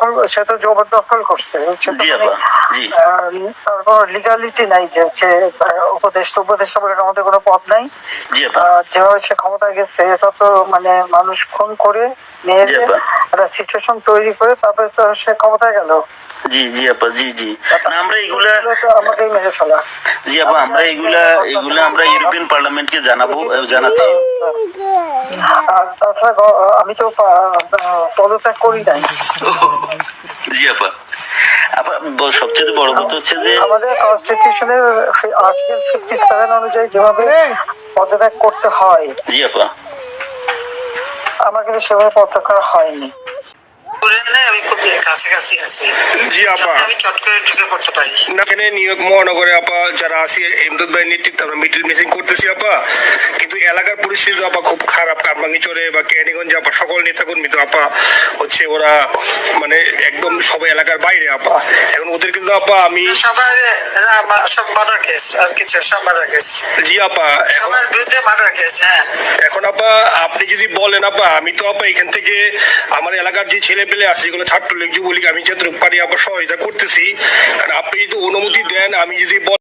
এখন সে তো জবরদখল করছে বুঝছ তো? জি আপা জি। আহ, তার কোনো লিগালিটি নাই যে হচ্ছে উপদেষ্টা উপদেষ্টা বলে আমাদের কোনো পদ নাই। যেভাবে সে ক্ষমতায় গেছে এটা তো মানে মানুষ খুন করে জি একটা সিচুয়েশন তৈরি করে তারপরে তো সে ক্ষমতায় গেল। জি জি আপা জি জি। আমরা এগুলা আমাকেই মেরে ফেলা। জি আপা আমরা এগুলা এগুলা আমরা ইউরোপিয়ান পার্লামেন্টকে জানাব জানাচ্ছি। আর তাছাড়া আমি তো পদত্যাগ করি নাই। জি আপা। আপা সবচেয়ে বড় কথা হচ্ছে যে আমাদের কনস্টিটিউশনের আর্টিকেল ফিফটি সেভেন অনুযায়ী যেভাবে পদত্যাগ করতে হয় জি আপা। আমার কিন্তু সেভাবে পদত্যাগ করা হয়নি। জি আপা। এখানে মহানগরে আপা যারা আছি এমদাদ ভাই নেতৃত্বে আমরা মিডিল মিসিং করতেছি আপা। কিন্তু এলাকার পরিস্থিতি আপা খুব খারাপ। কারমাঙ্গিচরে বা ক্যানিগঞ্জে আপা সকল নেতাকর্মী তো আপা হচ্ছে ওরা মানে একদম সবাই এলাকার বাইরে আপা। এখন ওদের কিন্তু আপা আমি সবার সব মার্ডার কেস আর কিছু সব মার্ডার কেস। জি আপা এখন সবার বিরুদ্ধে মার্ডার কেস হ্যাঁ। এখন আপা আপনি যদি বলেন আপা আমি তো আপা এখান থেকে আমার এলাকার যে ছেলে পেলে আছে যেগুলো ছাত্রলীগ যুবলীগ আমি যতটুকু পারি আপা সহযোগিতা করতেছি। আর আপনি যদি অনুমতি দেন আমি যদি